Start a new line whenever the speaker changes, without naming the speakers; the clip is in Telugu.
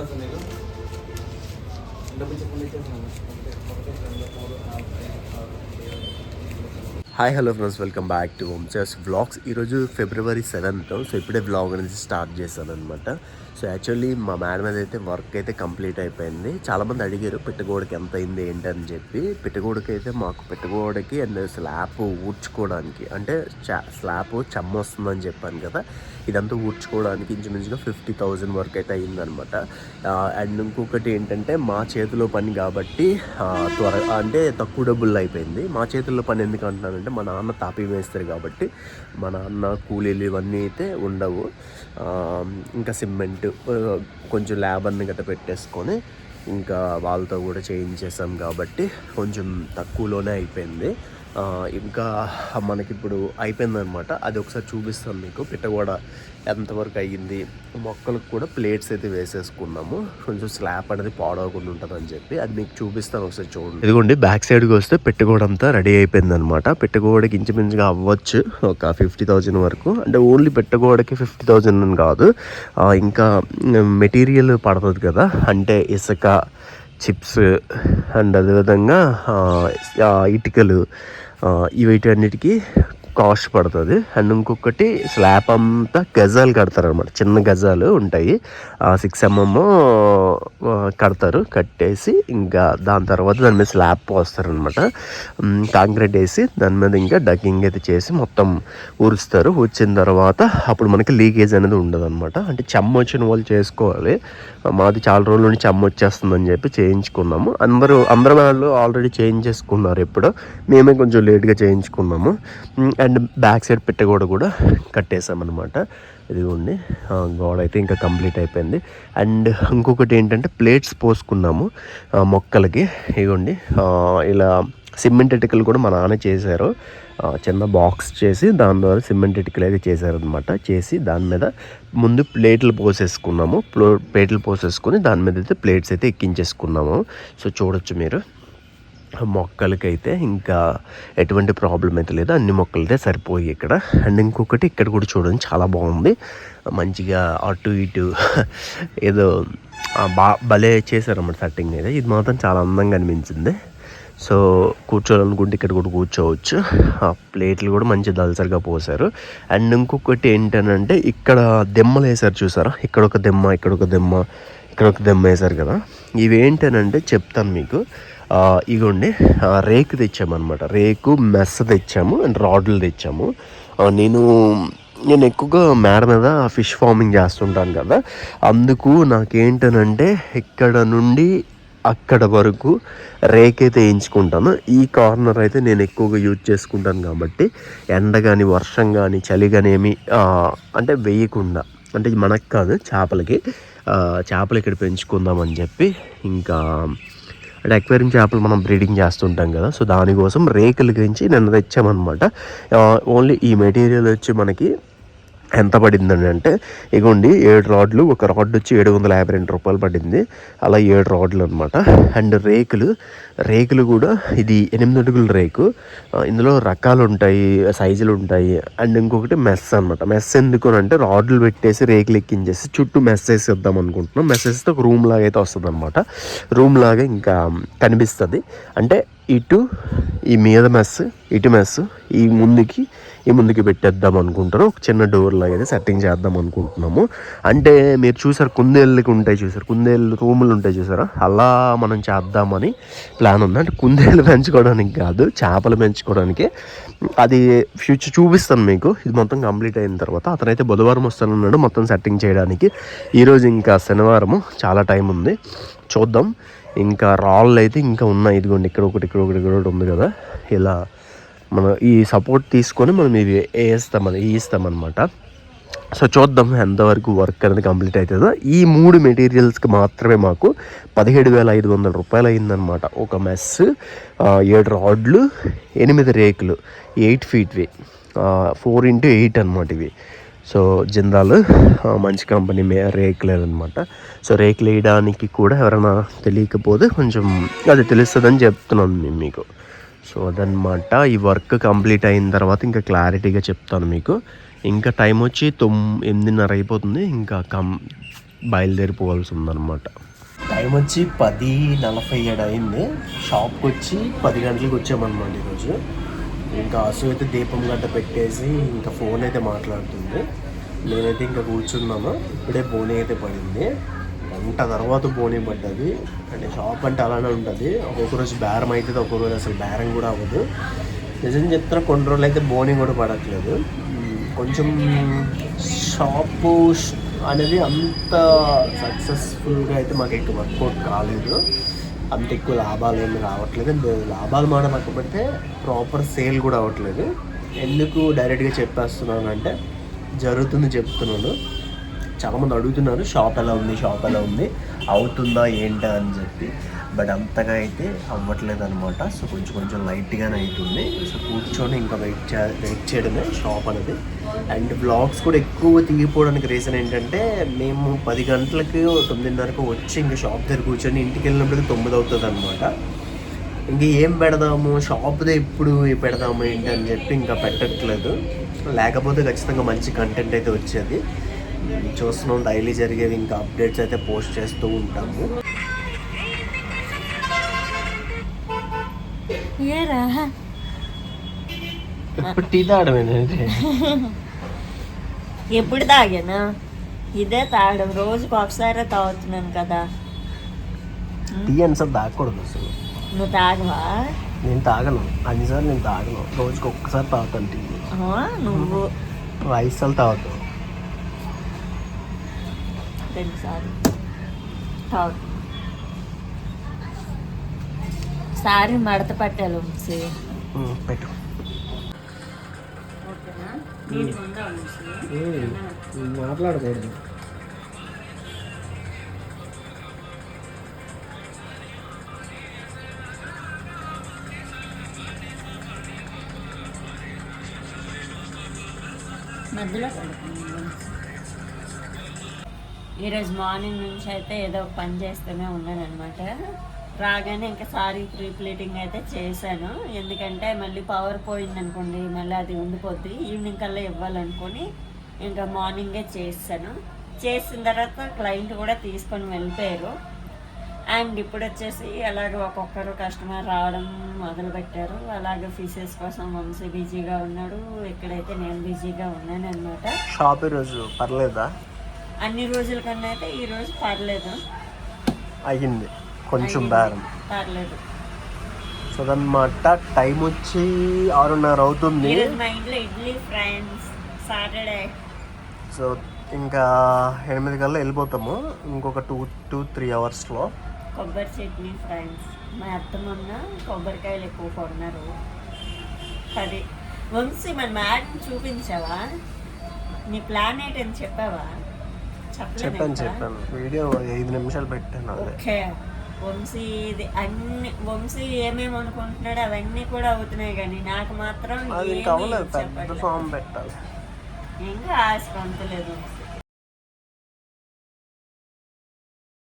అసలు నేను డబ్బులు చెప్పండి ఇచ్చేస్తున్నాను ఒకటి రెండు మూడు నాలుగు ఐదు ఆరు ఏడు
hi hello friends welcome back to వంశస్ vlogs ఈరోజు ఫిబ్రవరి సెవెంత్ సో ఇప్పుడే వ్లాగ్ అనేది స్టార్ట్ చేశాను అనమాట సో యాక్చువల్లీ మా మేడం అయితే వర్క్ అయితే కంప్లీట్ అయిపోయింది. చాలామంది అడిగారు పెట్టగోడకి ఎంత అయింది ఏంటి అని చెప్పి. పెట్టగోడకి అయితే మాకు పెట్టగోడకి అండ్ స్లాబ్ ఊడ్చుకోవడానికి అంటే స్లాబ్ చెమ్మ వస్తుందని చెప్పాను కదా ఇదంతా ఊడ్చుకోవడానికి ఇంచుమించుగా ఫిఫ్టీ థౌజండ్ వరకు అయితే అయిందనమాట అండ్ ఇంకొకటి ఏంటంటే మా చేతిలో పని కాబట్టి త్వర అంటే తక్కువ డబ్బులు అయిపోయింది. మా చేతుల్లో పని ఎందుకు ఎందుకంటే మా నాన్న తాపీ వేస్తారు కాబట్టి మా నాన్న కూలీలు ఇవన్నీ అయితే ఉండవు. ఇంకా సిమెంట్ కొంచెం ల్యాబ్ అన్ని గట్ట పెట్టేసుకొని ఇంకా వాళ్ళతో కూడా చేయించేసాం కాబట్టి కొంచెం తక్కువలోనే అయిపోయింది. ఇంకా మనకి ఇప్పుడు అయిపోయిందనమాట అది ఒకసారి చూపిస్తాను మీకు. పిట్టగోడ ఎంతవరకు అయ్యింది మొక్కలకు కూడా ప్లేట్స్ అయితే వేసేసుకున్నాము. కొంచెం స్లాబ్ అనేది పాడవకుండా ఉంటుందని చెప్పి అది మీకు చూపిస్తాను ఒకసారి చూడండి. ఇదిగోండి బ్యాక్ సైడ్కి వస్తే పెట్టగోడ అంతా రెడీ అయిపోయింది అనమాట పెట్టగోడకి ఇంచుమించుగా అవ్వచ్చు ఒక ఫిఫ్టీ థౌజండ్ వరకు. అంటే ఓన్లీ పెట్టగోడకి ఫిఫ్టీ థౌజండ్ అని కాదు ఇంకా మెటీరియల్ పడుతుంది కదా అంటే ఇసుక చిప్స్ అండ్ అదేవిధంగా ఇటుకలు ఆ, కాస్ట్ పడుతుంది. అండ్ ఇంకొకటి స్లాబ్ అంతా గజాలు కడతారు అనమాట చిన్న గజాలు ఉంటాయి. సిక్స్ ఎంఎం కడతారు. కట్టేసి ఇంకా దాని తర్వాత దాని మీద స్లాబ్ పోస్తారనమాట కాంక్రీట్ వేసి దాని మీద ఇంకా డగ్గింగ్ అయితే చేసి మొత్తం ఊరుస్తారు. వచ్చిన తర్వాత అప్పుడు మనకి లీకేజ్ అనేది ఉండదు అనమాట అంటే చెమ్మ వచ్చిన వాళ్ళు చేసుకోవాలి. మాది చాలా రోజుల నుండి చెమ్మ వచ్చేస్తుందని చెప్పి చేయించుకున్నాము. అందరూ అందరు వాళ్ళు ఆల్రెడీ చేయించేసుకున్నారు ఎప్పుడో. మేమే కొంచెం లేట్గా చేయించుకున్నాము. అండ్ బ్యాక్ సైడ్ పెట్టగోడ కూడా కట్టేసామన్నమాట ఇదిగోండి. గోడ అయితే ఇంకా కంప్లీట్ అయిపోయింది. అండ్ ఇంకొకటి ఏంటంటే ప్లేట్స్ పోసుకున్నాము మొక్కలకి. ఇదిగోండి. ఇలా సిమెంట్ ఇటుకలు కూడా మా నాన్న చేశారు. చిన్న బాక్స్ చేసి దాని ద్వారా సిమెంట్ ఇటుకలు అయితే చేశారనమాట చేసి దాని మీద ముందు ప్లేట్లు పోసేసుకున్నాము. ప్లో ప్లేట్లు పోసేసుకొని దాని మీద అయితే ప్లేట్స్ అయితే ఎక్కించేసుకున్నాము. సో చూడొచ్చు మీరు. మొక్కలకైతే ఇంకా ఎటువంటి ప్రాబ్లం అయితే లేదు. అన్ని మొక్కలు సరిపోయి ఇక్కడ. అండ్ ఇంకొకటి ఇక్కడ కూడా చూడండి చాలా బాగుంది. మంచిగా అటు ఇటు ఏదో బా భలే చేశారన్నమాట సెట్టింగ్ అయితే. ఇది మాత్రం చాలా అందంగా అనిపించింది. సో కూర్చోవాలనుకుంటే ఇక్కడ కూడా కూర్చోవచ్చు. ఆ ప్లేట్లు కూడా మంచి దల్సరిగా పోసారు అండ్ ఇంకొకటి ఏంటనంటే ఇక్కడ దెమ్మలు వేసారు చూసారా? ఇక్కడ ఒక దెమ్మ ఇక్కడ ఒక దెమ్మ ఇక్కడ ఒక దెమ్మ వేసారు కదా. ఇవేంటనంటే చెప్తాను మీకు. ఇగోండి రేకు తెచ్చామన్నమాట. రేకు మెస్స తెచ్చాము అండ్ రాడ్లు తెచ్చాము. నేను నేను ఎక్కువగా మేడ మీద ఫిష్ ఫార్మింగ్ చేస్తుంటాను కదా. అందుకు నాకేంటనంటే ఇక్కడ నుండి అక్కడ వరకు రేక్ అయితే వేయించుకుంటాను ఈ కార్నర్ అయితే నేను ఎక్కువగా యూజ్ చేసుకుంటాను కాబట్టి ఎండ కానీ వర్షం కానీ చలి కానీ ఏమి అంటే వేయకుండా అంటే మనకు కాదు చేపలకి చేపలు ఇక్కడ పెంచుకుందామని చెప్పి ఇంకా అంటే అక్వేరియం చేపలు మనం బ్రీడింగ్ చేస్తుంటాం కదా సో దానికోసం రేకుల గురించి నిన్న తెచ్చామన్నమాట. ఓన్లీ ఈ మెటీరియల్ వచ్చి మనకి ఎంత పడిందండి అంటే ఇగోండి ఏడు రాడ్లు ఒక రాడ్ వచ్చి ఏడు వందల యాభై రెండు రూపాయలు పడింది. అలా ఏడు రాడ్లు అనమాట అండ్ రేకులు రేకులు కూడా ఇది ఎనిమిది అడుగుల రేకు. ఇందులో రకాలు ఉంటాయి సైజులు ఉంటాయి అండ్ ఇంకొకటి మెస్ అనమాట మెస్ ఎందుకు అని అంటే రాడ్లు పెట్టేసి రేకులు ఎక్కించేసి చుట్టూ మెస్ వేసేద్దాం అనుకుంటున్నాం. మెస్ వేస్తే ఒక రూమ్ లాగా అయితే వస్తుంది అనమాట రూమ్ లాగా ఇంకా కనిపిస్తుంది. అంటే ఇటు ఈ మీద మెస్ ఇటు మెస్ ఈ ముందుకి ఈ ముందుకు పెట్టేద్దాం అనుకుంటారు. ఒక చిన్న డోర్ లాగా అయితే సెట్టింగ్ చేద్దాం అనుకుంటున్నాము. అంటే మీరు చూసారు కుందేళ్ళకి ఉంటాయి చూసారు. కుందేళ్ళు రూములు ఉంటాయి చూసారా? అలా మనం చేద్దామని ప్లాన్ ఉంది. అంటే కుందేళ్ళు పెంచుకోవడానికి కాదు చేపలు పెంచుకోవడానికి. అది ఫ్యూచర్ చూపిస్తాను మీకు. ఇది మొత్తం కంప్లీట్ అయిన తర్వాత అతనైతే బుధవారం వస్తానన్నాడు మొత్తం సెట్టింగ్ చేయడానికి. ఈరోజు ఇంకా శనివారము. చాలా టైం ఉంది. చూద్దాం. ఇంకా రాళ్ళు అయితే ఇంకా ఉన్నాయి. ఇదిగోండి. ఇక్కడ ఒకటి ఇక్కడ ఒకటి ఇక్కడ ఒకటి ఉంది కదా. ఇలా మనం ఈ సపోర్ట్ తీసుకొని మనం ఇవి వేస్తామని ఇస్తామన్నమాట సో చూద్దాం ఎంతవరకు వర్క్ అనేది కంప్లీట్ అవుతుందో. ఈ మూడు మెటీరియల్స్కి మాత్రమే మాకు పదిహేడు వేల ఐదు వందల రూపాయలు అయిందనమాట ఒక మెస్ ఏడు రాడ్లు ఎనిమిది రేకులు ఎయిట్ ఫీట్వి ఫోర్ ఇంటూ ఎయిట్ అనమాట ఇవి. సో జిందాల్ మంచి కంపెనీ మే రేకులు అనమాట సో రేకులు వేయడానికి కూడా ఎవరైనా తెలియకపోతే కొంచెం అది తెలుస్తుందని చెప్తున్నాను మేము మీకు. సో అదనమాట ఈ వర్క్ కంప్లీట్ అయిన తర్వాత ఇంకా క్లారిటీగా చెప్తాను మీకు. ఇంకా టైం వచ్చి తొమ్ ఎనిమిదిన్నర అయిపోతుంది. ఇంకా కం బయలుదేరిపోవాల్సి ఉందన్నమాట టైం వచ్చి పది నలభై ఏడు అయింది. షాప్కి వచ్చి పది గంటలకు వచ్చామన్నమాట ఈరోజు. ఇంకా అసు అయితే దీపం గంట పెట్టేసి ఇంకా ఫోన్ అయితే మాట్లాడుతుంది. నేనైతే ఇంకా కూర్చున్నాను ఇప్పుడే బోనీ అయితే పడింది. గంట తర్వాత బోనీ పడ్డది అంటే షాప్ అంటే అలానే ఉంటుంది. ఒక్కొక్క రోజు బేరం అవుతుంది ఒక్కొక్క రోజు అసలు బేరం కూడా అవ్వదు. నిజం చెప్తున్నా కొన్ని రోజులు అయితే బోనింగ్ కూడా పడట్లేదు. కొంచెం షాపు అనేది అంత సక్సెస్ఫుల్గా అయితే మాకు ఎక్కువ వర్కౌట్ కాలేదు. అంత ఎక్కువ లాభాలు ఏమి రావట్లేదు. లాభాలు మాట పక్కపడితే ప్రాపర్ సేల్ కూడా అవ్వట్లేదు. ఎందుకు డైరెక్ట్గా చెప్పేస్తున్నాను అంటే జరుగుతుంది చెప్తున్నాను. చాలామంది అడుగుతున్నారు షాప్ ఎలా ఉంది? షాప్ ఎలా ఉంది? అవుతుందా? ఏంటా? అని చెప్పి. బట్ అంతగా అయితే అవ్వట్లేదు అనమాట సో కొంచెం కొంచెం లైట్గానే అవుతుంది సో కూర్చొని ఇంకా వెయిట్ చే వెయిట్ చేయడమే షాప్ అనేది. అండ్ బ్లాగ్స్ కూడా ఎక్కువ తీగిపోవడానికి రీజన్ ఏంటంటే మేము పది గంటలకు తొమ్మిదిన్నరకు వచ్చి ఇంకా షాప్ దగ్గర కూర్చొని ఇంటికి వెళ్ళినప్పటికి తొమ్మిది అవుతుంది అనమాట ఇంక ఏం పెడదాము? షాప్దే ఎప్పుడు పెడదాము ఏంటి అని చెప్పి ఇంకా పెట్టట్లేదు. లేకపోతే ఖచ్చితంగా మంచి కంటెంట్ అయితే వచ్చేది. చూస్తున్నాం డైలీ జరిగేవి ఇంకా అప్డేట్స్ అయితే పోస్ట్ చేస్తూ ఉంటాము.
ఏరా?
ఇప్పుడు టీ
ఎప్పుడు తాగాను? ఇదే తాగడం రోజుకి ఒకసారి తాగుతున్నాను కదా.
టీ అనిసారి తాగకూడదు అసలు.
నువ్వు తాగవా?
నేను తాగను అన్నిసార్లు నేను తాగను రోజుకి ఒక్కసారి తాగుతాను టీ.
నువ్వు.
సార్లు తాగుతాను
రెండు సార్లు తాగు సారీ మడత పట్టాలి
ఉమ్, పెట్టు.
నీటిగా ఉందా వంశీ
మాట్లాడకూడదు.
మధ్యలో పడుతుంది ఈరోజు మార్నింగ్ నుంచి అయితే ఏదో పని చేస్తూనే ఉన్నాను అనమాట రాగానే ఇంకా సారీ ప్రీ ప్లేటింగ్ అయితే చేశాను. ఎందుకంటే మళ్ళీ పవర్ పోయింది అనుకోండి మళ్ళీ అది ఉండిపోద్ది. ఈవినింగ్ కల్లా ఇవ్వాలనుకొని ఇంకా మార్నింగే చేశాను. చేసిన తర్వాత క్లయింట్ కూడా తీసుకొని వెళ్ళిపోయారు. అండ్ ఇప్పుడు వచ్చేసి అలాగే ఒక్కొక్కరు కస్టమర్ రావడం మొదలుపెట్టారు. అలాగే ఫిషెస్ కోసం వంశీ బిజీగా ఉన్నాడు. ఇక్కడైతే నేను బిజీగా ఉన్నాను అనమాట
షాప్ ఈరోజు పర్లేదా?
అన్ని రోజుల కన్నా అయితే ఈ రోజు పర్లేదు.
అయ్యింది. కొంచెం బేరం.
పర్లేదు.
సో అదనమాట టైం వచ్చి ఆరున్నర అవుతుంది.
ఈరోజు మా ఇంట్లో ఇడ్లీ ఫ్రెండ్స్ సాటర్డే.
సో ఇంకా ఎనిమిది కల్లా వెళ్ళిపోతాము. ఇంకొక టూ టూ త్రీ అవర్స్లో.
కొబ్బరి చట్నీ ఫ్రెండ్స్ మా అత్త మొన్న కొబ్బరికాయలు ఎక్కువ కొన్నారు. అది. వంశీ మన మ్యాడ్ని చూపించావా? నీ ప్లాన్ ఏంటని చెప్పావా?
చెప్పాను? చెప్పాను. వీడియో ఐదు నిమిషాలు పెట్టాను అదే.
ఓకే. వంశీ ఇది అన్ని వంశీ ఏమేమి అనుకుంటున్నాడు అవన్నీ కూడా అవుతున్నాయి కానీ నాకు మాత్రం ఇంకా ఆశ పంతలేదు వంశీ.